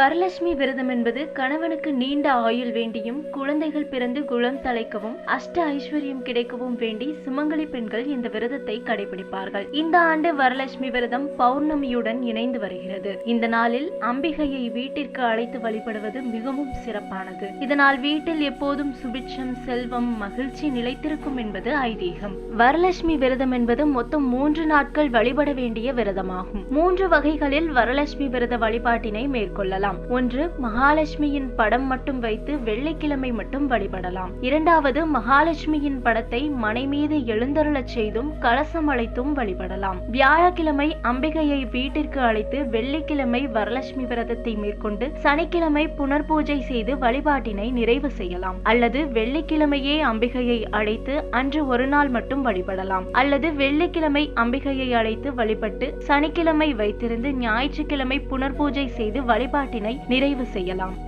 வரலட்சுமி விரதம் என்பது கணவனுக்கு நீண்ட ஆயுள் வேண்டியும் குழந்தைகள் பிறந்து குளம் தலைக்கவும் அஷ்ட ஐஸ்வர்யம் கிடைக்கவும் வேண்டி சுமங்கலி பெண்கள் இந்த விரதத்தை கடைபிடிப்பார்கள். இந்த ஆண்டு வரலட்சுமி விரதம் பௌர்ணமியுடன் இணைந்து வருகிறது. இந்த நாளில் அம்பிகையை வீட்டிற்கு அழைத்து வழிபடுவது மிகவும் சிறப்பானது. இதனால் வீட்டில் எப்போதும் சுபிட்சம் செல்வம் மகிழ்ச்சி நிலைத்திருக்கும் என்பது ஐதீகம். வரலட்சுமி விரதம் என்பது மொத்தம் மூன்று நாட்கள் வழிபட வேண்டிய விரதமாகும். மூன்று வகைகளில் வரலட்சுமி விரத வழிபாட்டினை மேற்கொள்ளலாம். செய்யலாம் ஒன்று மகாலட்சுமியின் படம் மட்டும் வைத்து வெள்ளிக்கிழமை மட்டும் வழிபடலாம். இரண்டாவது மகாலட்சுமியின் படத்தை மனை மீது எழுந்தருளச் செய்தும் கலசம் அழைத்தும் வழிபடலாம். வியாழக்கிழமை அம்பிகையை வீட்டிற்கு அழைத்து வெள்ளிக்கிழமை வரலட்சுமி விரதத்தை மேற்கொண்டு சனிக்கிழமை புனர்பூஜை செய்து வழிபாட்டினை நிறைவு செய்யலாம். அல்லது வெள்ளிக்கிழமையே அம்பிகையை அழைத்து அன்று ஒரு நாள் மட்டும் வழிபடலாம். அல்லது வெள்ளிக்கிழமை அம்பிகையை அழைத்து வழிபட்டு சனிக்கிழமை வைத்திருந்து ஞாயிற்றுக்கிழமை புனர்பூஜை செய்து வழிபாட்டினை நிறைவு செய்யலாம்.